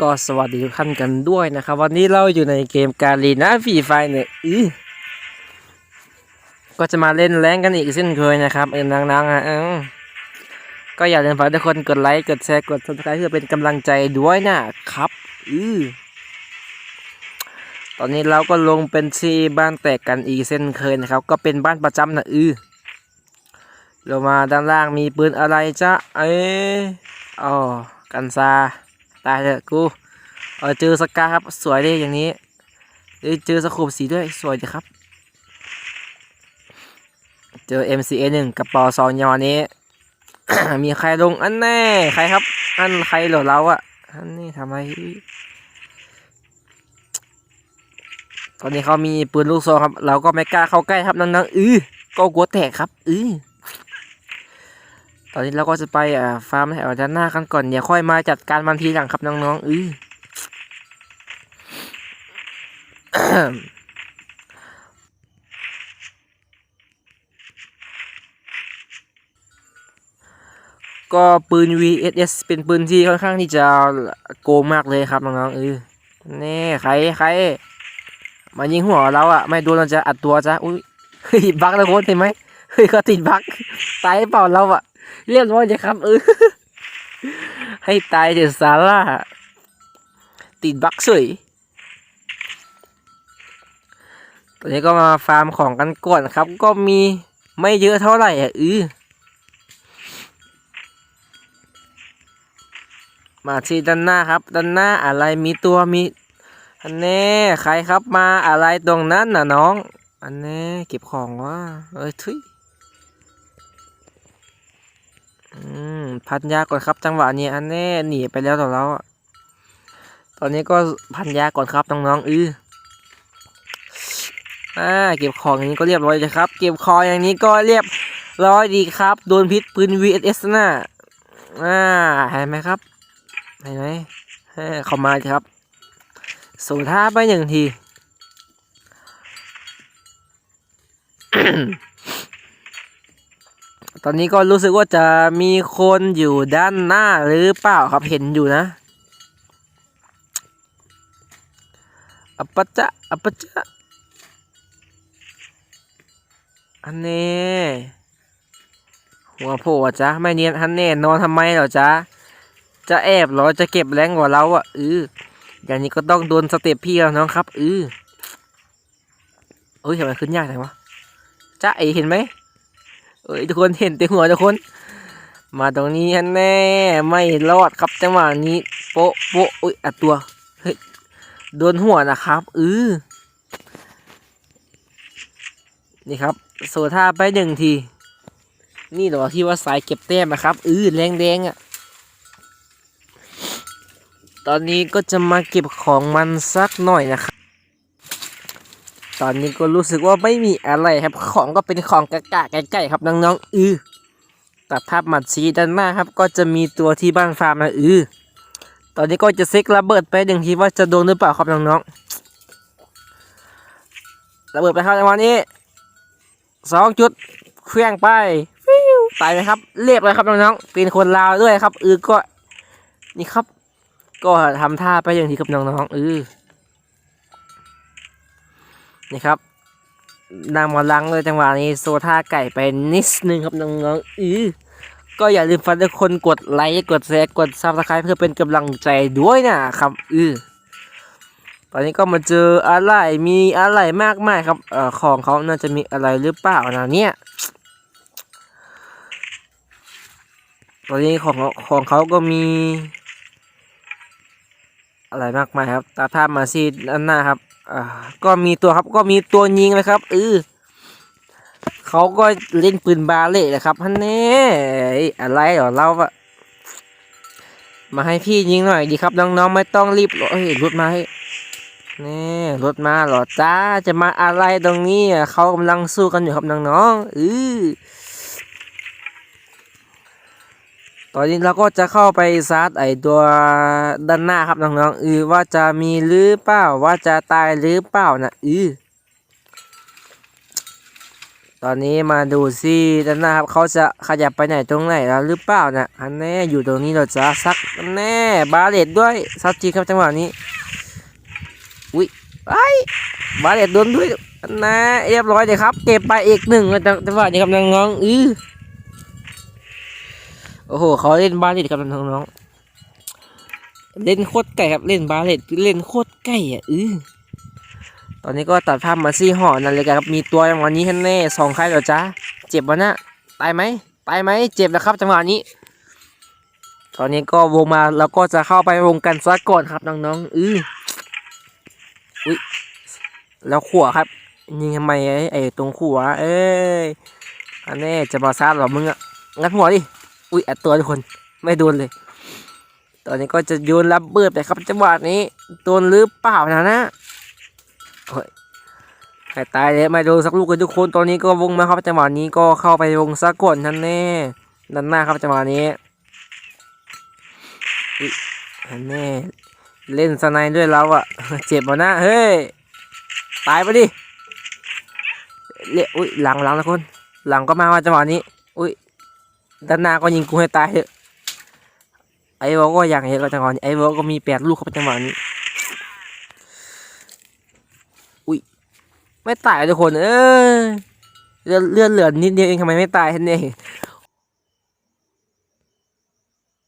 ก็สวัสดีทุกท่านกันด้วยนะครับ วันนี้เราอยู่ในเกมการีนะฟีไฟเนี่ยอือก็จะมาเล่นแรงกันอีกเช่นเคยนะครับเออนังๆอะก็อย่าลืมฝากทุกคนกดไลค์กดแชร์กด subscribe เพื่อเป็นกำลังใจด้วยนะครับอือตอนนี้เราก็ลงเป็นที่บ้านแตกกันอีกเช่นเคยนะครับ ก็เป็นบ้านประจำนะอือลงมาด้านล่างมีปืนอะไรจ๊ะเอ้ยอ๋อกันซา ตายเถอะกูเออเจอสกาครับ สวยเลยอย่างนี้เจอสโคปสีด้วยสวยดีครับ เจอ MCA หนึ่งกระเป๋าซองยอนี้ มีใครลงอันแน่ใครครับ อันใครหรอเราอะอันนี้ทำไมตอนนี้เขามีปืนลูกซองครับ เราก็ไม่กล้าเข้าใกล้ครับนังๆอือก็กลัวแตกครับอือ ตอนนี้เราก็จะไปอ่าฟาร์มแถวด้านหน้ากันก่อนเดี๋ยวค่อยมาจัดการมันทีหลังครับน้องๆอือก็ปืน VSS เป็นปืนที่ค่อนข้างที่จะโกงมากเลยครับน้องๆเออแน่ใครใครมายิงหัวเราอะไม่โดนเราจะอัดตัวจ้ะอุ้ยเฮ้ยบักแล้วโค้ชเห็นไหมเฮ้ยเขาติดบักตายเปล่าเราอะ เรียบร้อยเลยครับ เออ ให้ตายเดี๋ยวซาร่า ติดบักสวยตอนนี้ก็มาฟาร์มของกันก่อนครับ ก็มีไม่เยอะเท่าไหร่อะเออมาที่ด้านหน้าครับ ด้านหน้าอะไรมีตัวมีอันแน่ใครครับมาอะไรตรงนั้นน่ะน้อง อันแน่เก็บของว่าเอ้ยทุย อืมพันยาก่อนครับ จังหวะนี้อันแน่หนีไปแล้วต่อเราอะตอนนี้ก็พันยาก่อนครับน้องๆอืออ่าเก็บของอย่างนี้ก็เรียบร้อยเลยครับ เก็บขออย่างนี้ก็เรียบร้อยดีครับ โดนพิษปืน VSS น่ะอ่าเห็นไหมครับเห็นไหมเอ้เข้ามาครับส่งท่าไปหนึ่งที ตอนนี้ก็รู้สึกว่าจะมีคนอยู่ด้านหน้าหรือเปล่าครับเห็นอยู่นะอัปปะจะอัปปะจะอันนี้หัวโผล่อะจ๊ะไม่เนียนอันแน่นอนทำไมเหรอจ๊ะจะแอบหรอจะเก็บแรงกว่าเราอะเอออย่างนี้ก็ต้องโดนสเต็ปพี่แล้วน้องครับเออเอ้ยทำไมขึ้นยากจังวะจ้าเอเห็นไหม เอ้ยทุกคนเห็นแต่หัวทุกคน มาตรงนี้ฮันแน่ไม่รอดครับจังหวะนี้โป๊ะโป๊ะอุ้ยอัดตัวเฮ้ยโดนหัวนะครับเออนี่ครับโซท่าไปหนึ่งที นี่เหรอที่ว่าสายเก็บแต้มนะครับเออแรงแดงอะ ตอนนี้ก็จะมาเก็บของมันสักหน่อยนะครับ ตอนนี้ก็รู้สึกว่าไม่มีอะไรครับของก็เป็นของกะกะไก่ๆครับน้องๆอือตัดภาพหมัดซีด้านหน้าครับ ก็จะมีตัวที่บ้านฟาร์มนะอือตอนนี้ก็จะเซ็กระเบิดไปหนึ่งทีว่าจะโดนหรือเปล่าครับน้องๆระเบิดไปครับในวันนี้สองจุดเคลื่องไปตายไหมครับ เรียบเลยครับน้องๆเป็นคนลาวด้วยครับ อือก็นี่ครับ ก็ทำท่าไปอย่างที่กับน้องๆเออ นี่ครับนางมาลังเลยจังหวะนี้โซท่าไก่ไปนิดนึงครับน้องๆเออก็อย่าลืมฟังทุกคนกดไลค์กดแชร์กดซับสไครต์เพื่อเป็นกำลังใจด้วยนะครับเออตอนนี้ก็มาเจออะไรมีอะไรมากมายครับเอ่อของเขาน่าจะมีอะไรหรือเปล่านะเนี่ยตอนนี้ของของเขาก็มี อะไรมากมายครับตาภาพมาซีด้านหน้าครับ อ่าก็มีตัวครับก็มีตัวยิงเลยครับเออเขาก็เล่นปืนบาเล่แหละครับฮันเน่อะไรเหรอเราอะมาให้พี่ยิงหน่อยดีครับน้องๆไม่ต้องรีบเฮ้ยรถมาให้นี่รถมาหรอจ้าจะมาอะไรตรงนี้เขากำลังสู้กันอยู่ครับน้องๆเออ ตอนนี้เราก็จะเข้าไปซัดไอตัวด้านหน้าครับน้องๆเออว่าจะมีหรือเปล่าว่าจะตายหรือเปล่านะเออตอนนี้มาดูซิด้านหน้าครับเขาจะขยับไปไหนตรงไหนแล้วหรือเปล่านะอันแน่อยู่ตรงนี้เราจะซักอันแน่บาเลตด้วยซักจริงครับจังหวะนี้อุ้ยไอ้บาเลตโดนด้วยอันแน่เรียบร้อยเลยครับ เก็บไปอีกหนึ่งจังหวะนี้ครับน้องๆอือ โอ้โหเขาเล่นบาเลตครับน้องๆเล่นโคตรไก่ครับเล่นบาเลตเล่นโคตรไก่อะอือตอนนี้ก็ตัดภาพมาซี่ห่อนั่นเลยครับมีตัวจังหวะนี้แน่ๆสองใครเหรอจ๊ะเจ็บวะนะตายไหมตายไหมเจ็บแล้วครับจังหวะนี้ ตอนนี้ก็วงมาแล้วก็จะเข้าไปวงกันซะก่อนครับน้องๆอืออุ้ยแล้วขัวครับยิงทำไมไอ้ไอ้ตรงขัวเอ้ยอันนี้จะมาซัดหรอมึงอะงัดหัวดิ อุ้ยอัดตัวทุกคนไม่โดนเลย ตอนนี้ก็จะโยนรับเบิดไปครับจังหวะนี้โดนหรือเปล่านะนะใครตายเลยไม่โดนสักลูกเลยทุกคนตอนนี้ก็วงมาครับจังหวะนี้ก็เข้าไปวงสักก่อนท่านแน่ด้านหน้าครับจังหวะนี้ท่านแน่เล่นสไนด์ด้วยเราอะเจ็บมานะเฮ้ยตายไปดิเละอุ้ยหลังหลังนะคน หลังก็มาว่าจังหวะนี้ อุ้ย ด้านหน้าก็ยิงกูให้ตายเถอะไอ้วอก็อย่างเงี้ยก็จังหวะนี้ไอ้วอก็มีแปดลูกเข้าไปจังหวะนี้อุ้ยไม่ตายทุกคน เออเลือดเลือดเหลือนิดเดียวเองทำไมไม่ตายท่านเอง